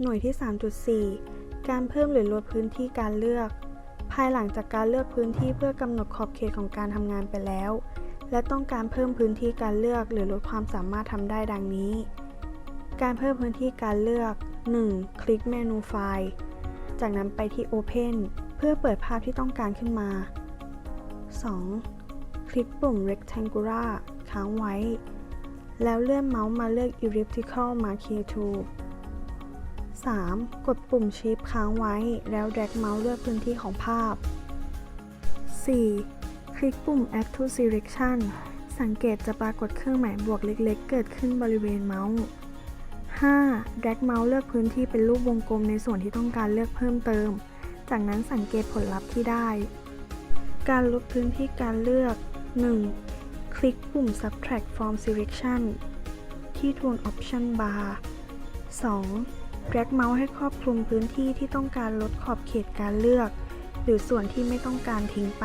หน่วยที่ 3.4 การเพิ่มหรือลดพื้นที่การเลือก ภายหลังจากการเลือกพื้นที่เพื่อกำหนดขอบเขตของการทำงานไปแล้ว และต้องการเพิ่มพื้นที่การเลือกหรือลดความสามารถทำได้ดังนี้ การเพิ่มพื้นที่การเลือก 1. คลิกเมนูไฟล์จากนั้นไปที่ Open เพื่อเปิดภาพที่ต้องการขึ้นมา 2. คลิกปุ่ม Rectangular ค้างไว้ แล้วเลื่อนเมาส์มาเลือก Elliptical Marquee Tool 3. กดปุ่ม Shift ค้างไว้ แล้ว drag เมาส์เลือกพื้นที่ของภาพ 4. คลิกปุ่ม Add to Selection สังเกตจะปรากฏเครื่องหมายบวกเล็กๆ เกิดขึ้นบริเวณเมาส์ 5. drag เมาส์เลือกพื้นที่เป็นรูปวงกลมในส่วนที่ต้องการเลือกเพิ่มเติม จากนั้นสังเกตผลลัพธ์ที่ได้ การลดพื้นที่การเลือก 1. คลิกปุ่ม Subtract from Selection ที่ Tool Option Bar 2. Drag เมาส์ให้ครอบคลุมพื้นที่ที่ต้องการลดขอบเขตการเลือก หรือส่วนที่ไม่ต้องการทิ้งไป